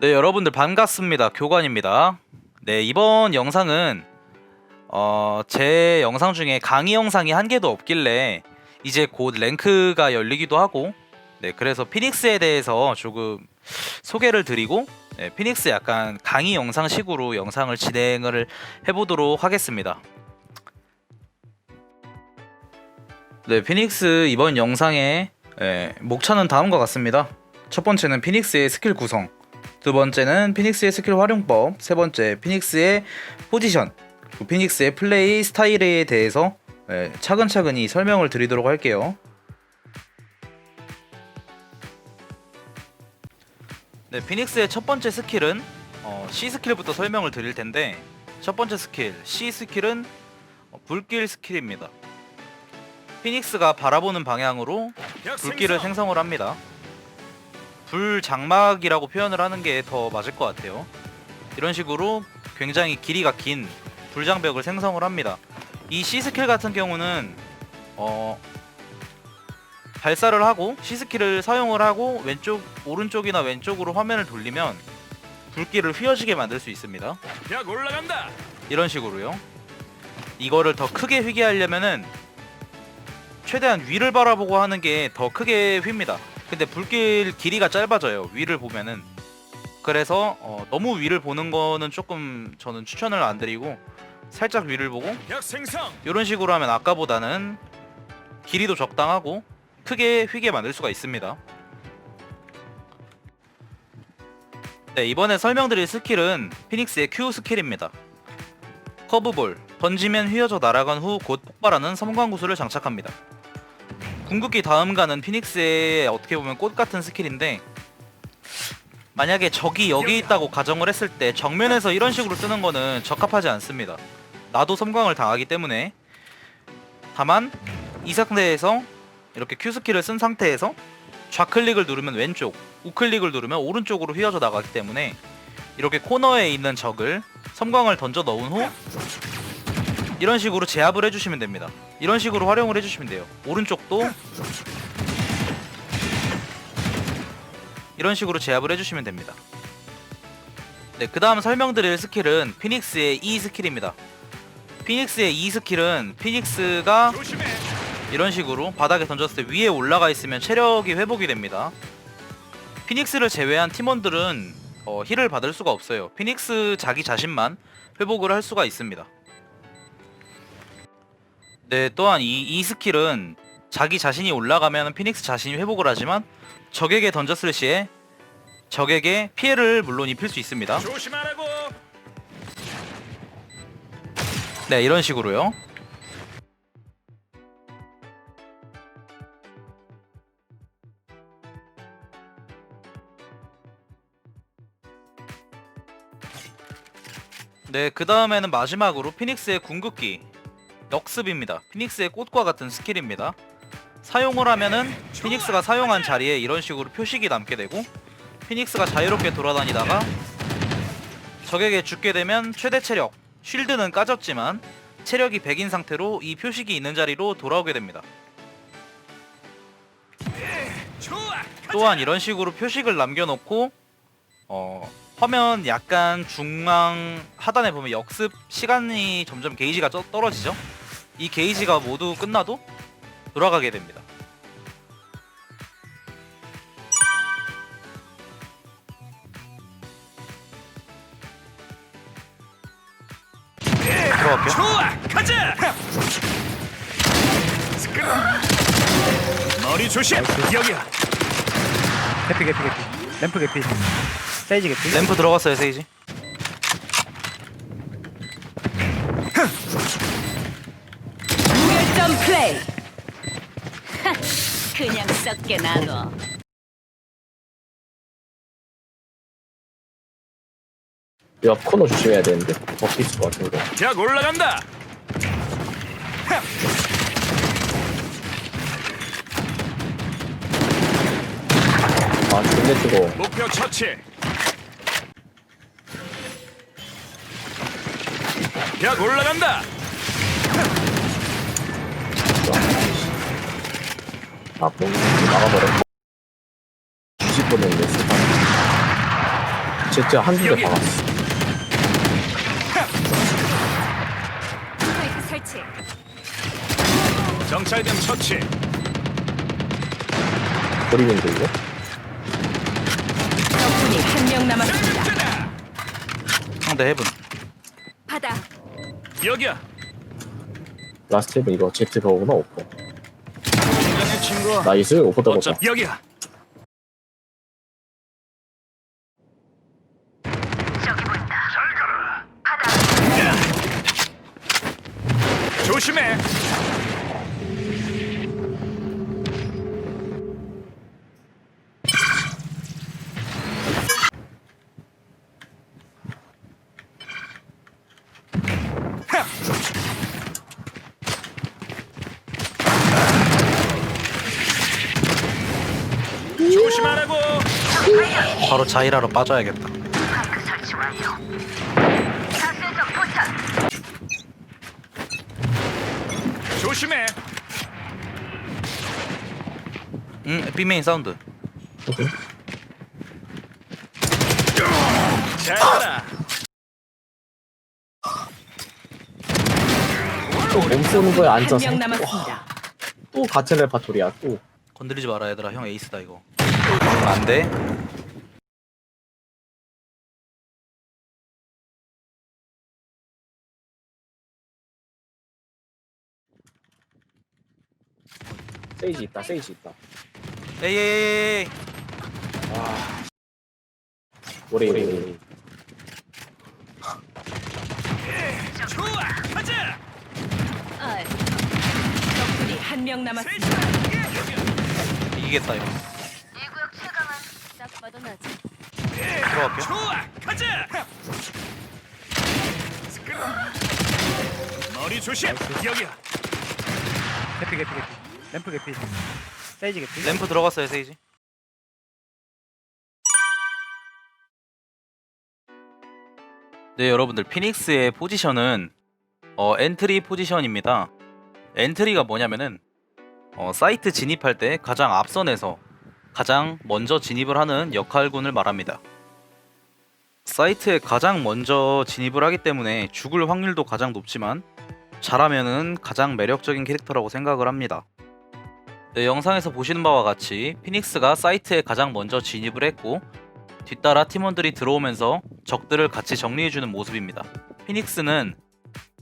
네, 여러분들 반갑습니다. 교관입니다. 네, 이번 영상은 어, 제 영상 중에 강의 영상이 한 개도 없길래 이제 곧 랭크가 열리기도 하고 네, 그래서 피닉스에 대해서 조금 소개를 드리고 네, 피닉스 약간 강의 영상식으로 영상을 진행을 해보도록 하겠습니다. 네, 피닉스 이번 영상의 예, 목차는 다음과 같습니다. 첫 번째는 피닉스의 스킬 구성, 두 번째는 피닉스의 스킬 활용법, 세 번째 피닉스의 포지션, 피닉스의 플레이 스타일에 대해서 예, 차근차근히 설명을 드리도록 할게요. 네, 피닉스의 첫 번째 스킬은 어, C 스킬부터 설명을 드릴 텐데 첫 번째 스킬 C 스킬은 어, 불길 스킬입니다. 피닉스가 바라보는 방향으로 불길을 생성을 합니다. 불 장막이라고 표현을 하는 게 더 맞을 것 같아요. 이런 식으로 굉장히 길이가 긴 불장벽을 생성을 합니다. 이 C 스킬 같은 경우는 어 발사를 하고 C 스킬을 사용을 하고 왼쪽 오른쪽이나 왼쪽으로 화면을 돌리면 불길을 휘어지게 만들 수 있습니다. 약 올라간다. 이런 식으로요. 이거를 더 크게 휘게 하려면은 최대한 위를 바라보고 하는 게 더 크게 휩니다. 근데 불길 길이가 짧아져요. 위를 보면은. 그래서 어, 너무 위를 보는 거는 조금 저는 추천을 안 드리고 살짝 위를 보고. 이런 식으로 하면 아까보다는 길이도 적당하고 크게 휘게 만들 수가 있습니다. 네, 이번에 설명드릴 스킬은 피닉스의 Q 스킬입니다. 커브볼, 던지면 휘어져 날아간 후 곧 폭발하는 섬광구슬을 장착합니다. 궁극기 다음가는 피닉스의 어떻게 보면 꽃 같은 스킬인데 만약에 적이 여기 있다고 가정을 했을 때 정면에서 이런 식으로 쓰는 거는 적합하지 않습니다. 나도 섬광을 당하기 때문에 다만 이 상태에서 이렇게 Q 스킬을 쓴 상태에서 좌클릭을 누르면 왼쪽, 우클릭을 누르면 오른쪽으로 휘어져 나가기 때문에 이렇게 코너에 있는 적을 섬광을 던져 넣은 후 이런 식으로 제압을 해주시면 됩니다. 이런 식으로 활용을 해주시면 돼요. 오른쪽도 이런 식으로 제압을 해주시면 됩니다. 네, 그 다음 설명드릴 스킬은 피닉스의 E 스킬입니다. 피닉스의 E 스킬은 피닉스가. 이런 식으로 바닥에 던졌을 때 위에 올라가 있으면 체력이 회복이 됩니다. 피닉스를 제외한 팀원들은 어, 힐을 받을 수가 없어요. 피닉스 자기 자신만 회복을 할 수가 있습니다. 네, 또한 이, 이 스킬은 자기 자신이 올라가면 피닉스 자신이 회복을 하지만 적에게 던졌을 시에 적에게 피해를 물론 입힐 수 있습니다. 조심하라고. 네, 이런 식으로요. 네, 그 다음에는 마지막으로 피닉스의 궁극기 역습입니다. 피닉스의 꽃과 같은 스킬입니다. 사용을 하면은 피닉스가 사용한 자리에 이런 식으로 표식이 남게 되고 피닉스가 자유롭게 돌아다니다가 적에게 죽게 되면 최대 체력 쉴드는 까졌지만 체력이 100인 상태로 이 표식이 있는 자리로 돌아오게 됩니다. 또한 이런 식으로 표식을 남겨놓고 어, 화면 약간 중앙 하단에 보면 역습 시간이 점점 게이지가 쪄- 떨어지죠. 이 게이지가 모두 끝나도 돌아가게 됩니다. 들어갈게요. 좋아. 가자. 머리 조심. 여기야. 개피 개피 개피 램프 개피 세이지 개피 램프 들어갔어요, 세이지. 무결점 플레이. 하, 그냥 썩게 놔둬. 옆 코너 조심해야 되는데 먹힐 것 같은 거. 약 올라간다. 아 존내 뜨거. 목표 처치. 약 올라간다. 아 뽕. 나가버려. 뒤집어냈네 스파. 진짜 한두 대 여기. 박았어. 스파이크 설치. 정찰병 처치. 버리면 되고. 적군이 한 명 남았습니다. 자, 상대 해븐. 바다. 여기야. 라스트 는 이거 제트 거구나 오퍼. 친구. 나이스 오퍼 더블. 어쩜 여기야. 조심해. 조심하라고. 바로 자이라로 빠져야겠다. 조심해. 응, B메인 사운드. 잘. 또몸 쏘는 거에 한 앉아서 명 남았습니다. 또 같은 레파토리야 또. 건드리지 마라 얘들아. 형 에이스다 이거. 안 돼. 세이지 있다 세이지 있다. 에이, 에이, 에이, 에이. 오래 오래. 좋아. 가자. 아, 적군이 한 명 남았습니다. 이기겠다 이거. 이 구역 최강은 딱 봐도 나지. 들어갈게요. 좋아. 가자. 머리 조심. 여기야. 개피 개피 개피 램프 개피 세이지 개피 램프 들어갔어요 세이지. 네 여러분들 피닉스의 포지션은 어, 엔트리 포지션입니다. 엔트리가 뭐냐면은 어, 사이트 진입할 때 가장 앞선에서 가장 먼저 진입을 하는 역할군을 말합니다. 사이트에 가장 먼저 진입을 하기 때문에 죽을 확률도 가장 높지만 잘하면은 가장 매력적인 캐릭터라고 생각을 합니다. 네, 영상에서 보시는 바와 같이 피닉스가 사이트에 가장 먼저 진입을 했고 뒤따라 팀원들이 들어오면서 적들을 같이 정리해주는 모습입니다. 피닉스는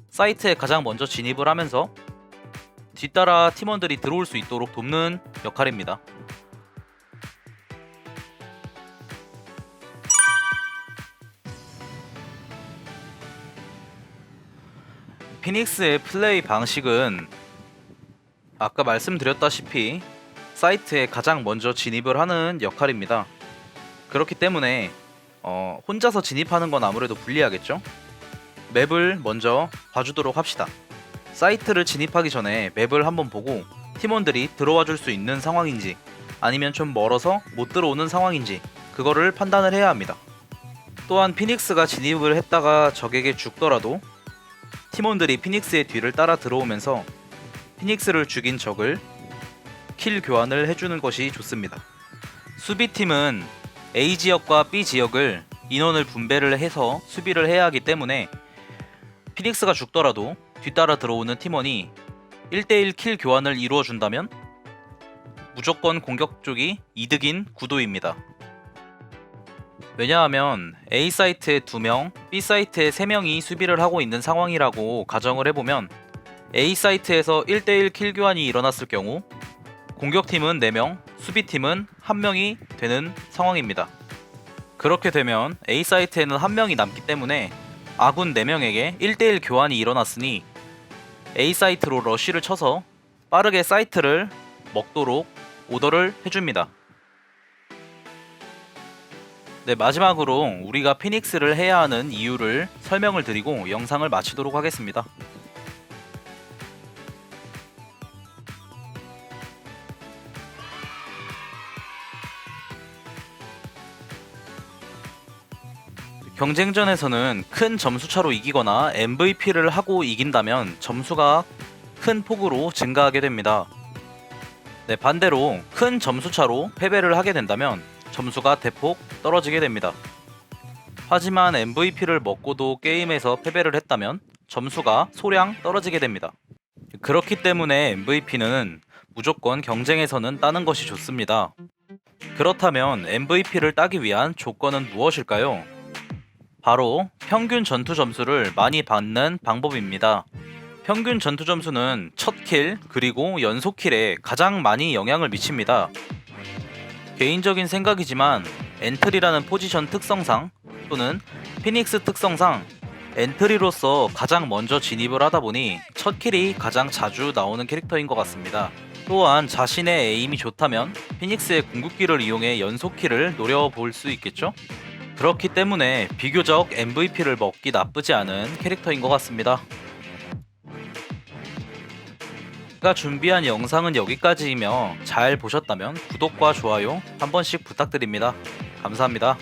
사이트에 가장 먼저 진입을 하면서 뒤따라 팀원들이 들어올 수 있도록 돕는 역할입니다. 피닉스의 플레이 방식은 아까 말씀드렸다시피 사이트에 가장 먼저 진입을 하는 역할입니다. 그렇기 때문에 어, 혼자서 진입하는 건 아무래도 불리하겠죠? 맵을 먼저 봐주도록 합시다. 사이트를 진입하기 전에 맵을 한번 보고 팀원들이 들어와 줄 수 있는 상황인지 아니면 좀 멀어서 못 들어오는 상황인지 그거를 판단을 해야 합니다. 또한 피닉스가 진입을 했다가 적에게 죽더라도 팀원들이 피닉스의 뒤를 따라 들어오면서 피닉스를 죽인 적을 킬 교환을 해주는 것이 좋습니다. 수비팀은 A 지역과 B 지역을 인원을 분배를 해서 수비를 해야 하기 때문에 피닉스가 죽더라도 뒤따라 들어오는 팀원이 1대1 킬 교환을 이루어 준다면 무조건 공격 쪽이 이득인 구도입니다. 왜냐하면 A 사이트에 2명, B 사이트에 3명이 수비를 하고 있는 상황이라고 가정을 해보면 A 사이트에서 1대1 킬 교환이 일어났을 경우 공격팀은 4명, 수비팀은 1명이 되는 상황입니다. 그렇게 되면 A 사이트에는 1명이 남기 때문에 아군 4명에게 1대1 교환이 일어났으니 A 사이트로 러쉬를 쳐서 빠르게 사이트를 먹도록 오더를 해줍니다. 네, 마지막으로 우리가 피닉스를 해야 하는 이유를 설명을 드리고 영상을 마치도록 하겠습니다. 경쟁전에서는 큰 점수차로 이기거나 MVP를 하고 이긴다면 점수가 큰 폭으로 증가하게 됩니다. 네, 반대로 큰 점수차로 패배를 하게 된다면 점수가 대폭 떨어지게 됩니다. 하지만 MVP를 먹고도 게임에서 패배를 했다면 점수가 소량 떨어지게 됩니다. 그렇기 때문에 MVP는 무조건 경쟁에서는 따는 것이 좋습니다. 그렇다면 MVP를 따기 위한 조건은 무엇일까요? 바로 평균 전투 점수를 많이 받는 방법입니다. 평균 전투 점수는 첫 킬 그리고 연속 킬에 가장 많이 영향을 미칩니다. 개인적인 생각이지만 엔트리라는 포지션 특성상 또는 피닉스 특성상 엔트리로서 가장 먼저 진입을 하다 보니 첫 킬이 가장 자주 나오는 캐릭터인 것 같습니다. 또한 자신의 에임이 좋다면 피닉스의 궁극기를 이용해 연속 킬을 노려볼 수 있겠죠? 그렇기 때문에 비교적 MVP를 먹기 나쁘지 않은 캐릭터인 것 같습니다. 제가 준비한 영상은 여기까지이며 잘 보셨다면 구독과 좋아요 한 번씩 부탁드립니다. 감사합니다.